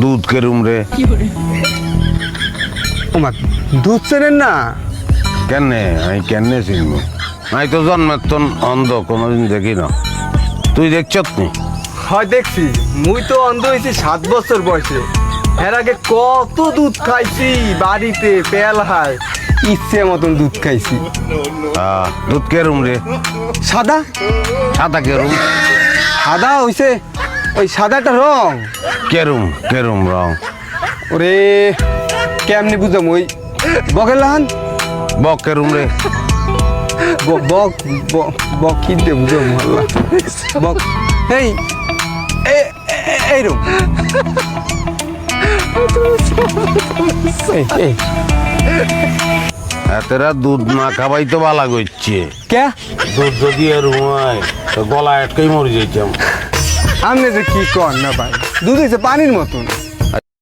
দুধ কেরুম রে? ওমা দুধ চেনেন না? কেনে? আমি কেনে চিনব? আমি তো জন্মের তন অন্ধ কোনোদিন দেখি না। তুই দেখছত নি? হয় দেখছি। মুই তো অন্ধ হয়েছি সাত বছর বয়সে। এর আগে কত দুধ খাইছি বাড়িতে পেয়ালায় ইচ্ছে মতন দুধ খাইছি। আহ, দুধ কেরুম রে? সাদা? সাদা কেরুম সাদা হইছে। ওই সাদাটা রং। কেরুম কেরুম রং। ওরে কেমনি বুঝাম ওই বকের লাহান বক কেরুম রে। বক বক কি দিয়ে বুঝাম আল্লাহ। বক এই এ- এ- এইরম এই এই। এতেরা দুধ না খাবাই তো বালা করছে। কে দুধ যদি তো গলা আটকেই মরে যাইতাম। আপনি যে কি কর না ভাই? দুধ হয়েছে পানির মতন।